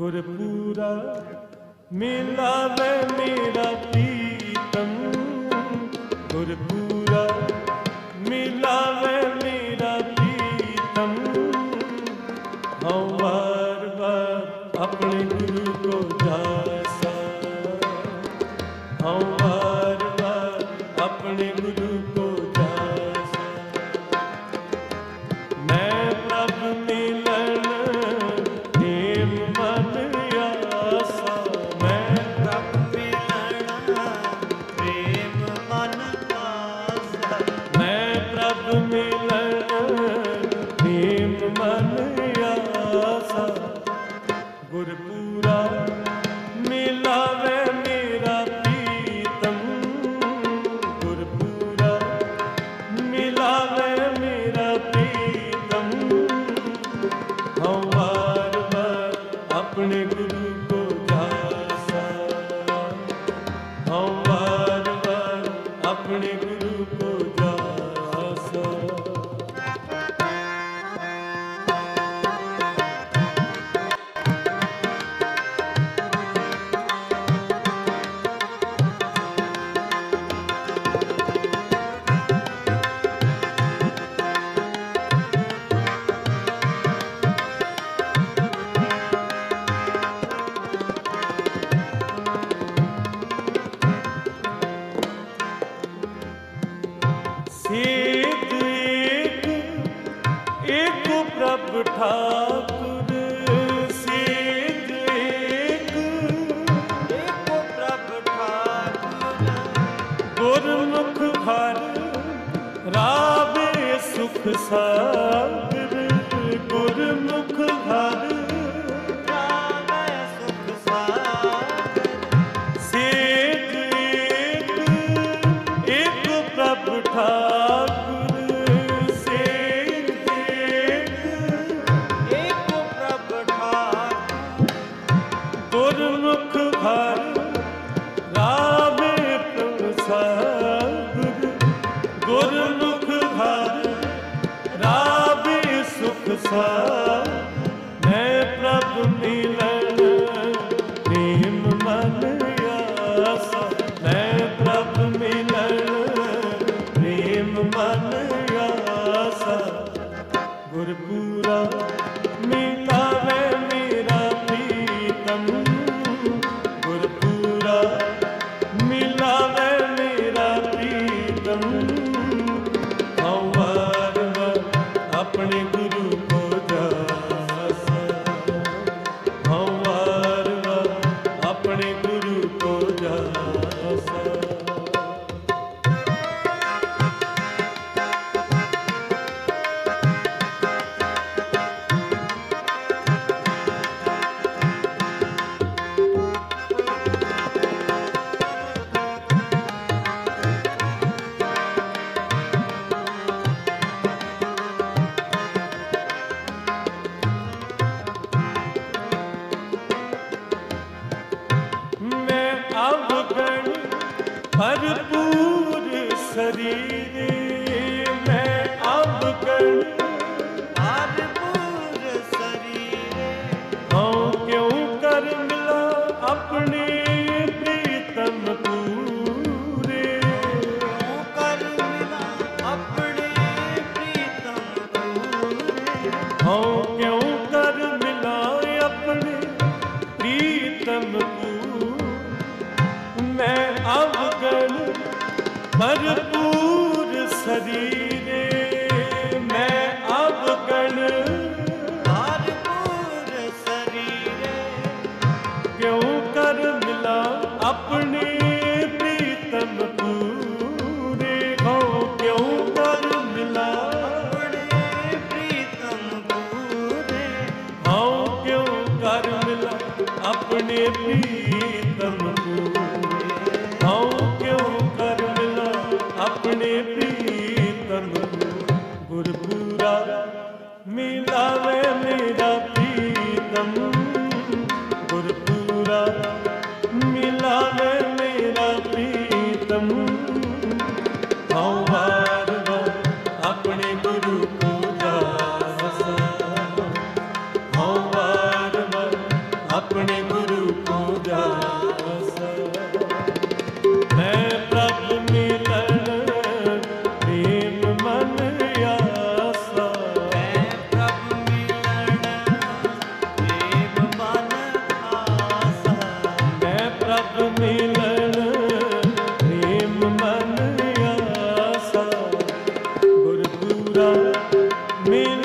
ਗੁਰਪੂਰਾ ਮੇਲਾ ਵੇ ਮੇਰਾ ਪੀਤਮ ਗੁਰਪੂਰਾ ਮੇਲਾ ਵੇ ਮੇਰਾ ਪੀਤਮ ਹਉ ਵਾਰ ਗੁਰੂ ਕੋ ਜਾਸਾ। ਹਉ ਆਪਣੇ ਗੁਰੂ ਕੋ अपने गुरु को ਸਾਗਰ ਗੁਰਮੁਖ ਹਾ ਹਮਾਰ ਆਪਣੇ serine मिलावे मेरा प्रीतम me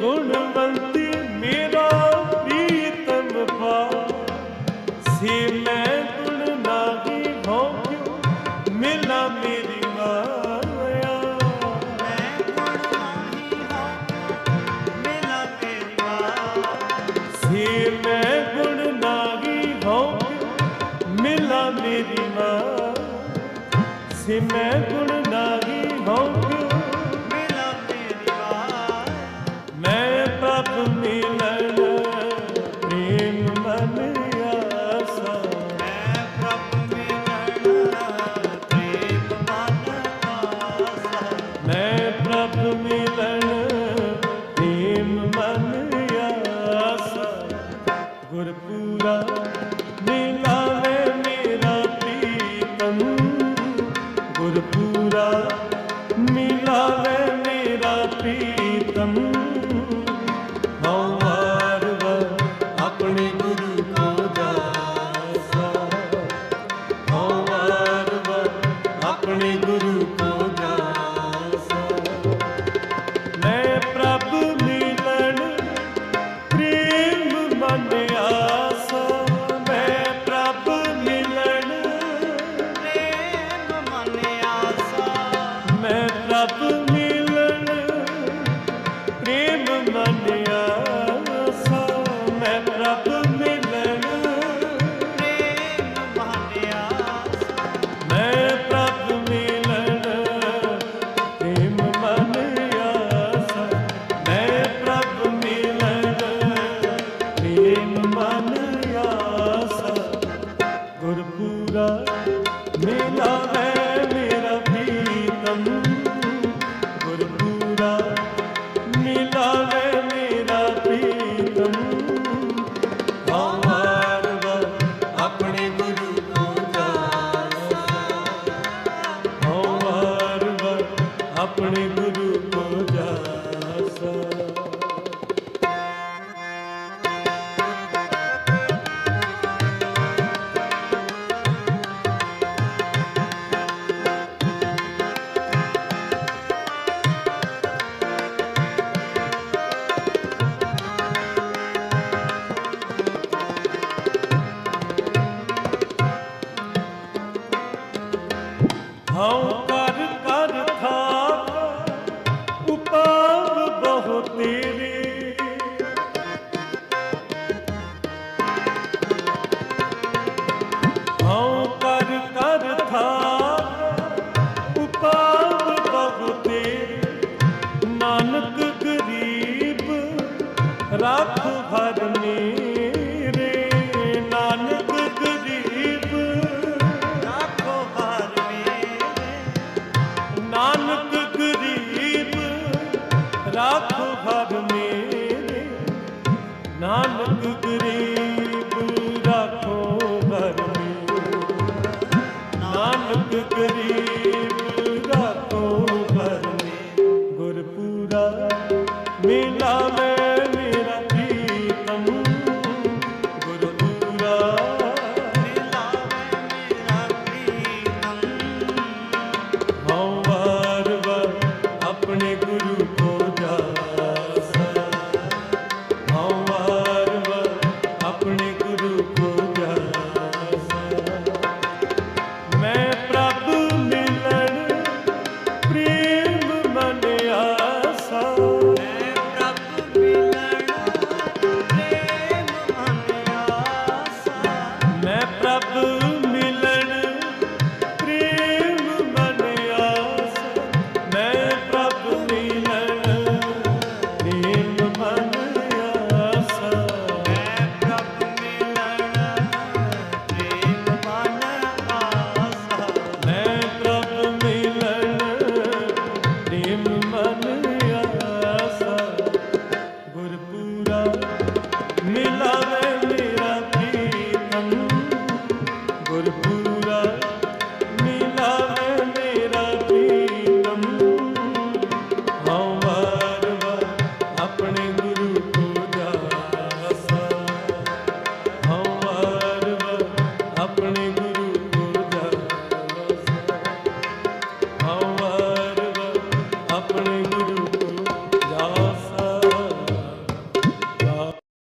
ਗੁਣਵੰਤੀ ਮੇਰਾ ਪ੍ਰੀਤਮ ਪਾ ਸੇ ਮੈਂ ਗੁਣ ਨਾਹੀ ਹੋ ਕਿਉ, ਮਿਲਾ ਮੇਰੀ ਮਾਇਆ। ਮੈਂ ਗੁਣ ਮੈਂ ਗੁਣ ਨਾਹੀ ਹੋ ਕਿਉ ਮੇਰੀ ਮਾਇਆ। ਸੇ ਮੈਂ ਗੁਣ ਮਿਲਣ ਪ੍ਰੇਮ ਮਨ ਆਸਾ ਗੁਰਪੂਰਾ up ਆਪਣੇ ਹਰ ਮੇਰੇ। ਨਾਨਕ ਗੁਰੇ आया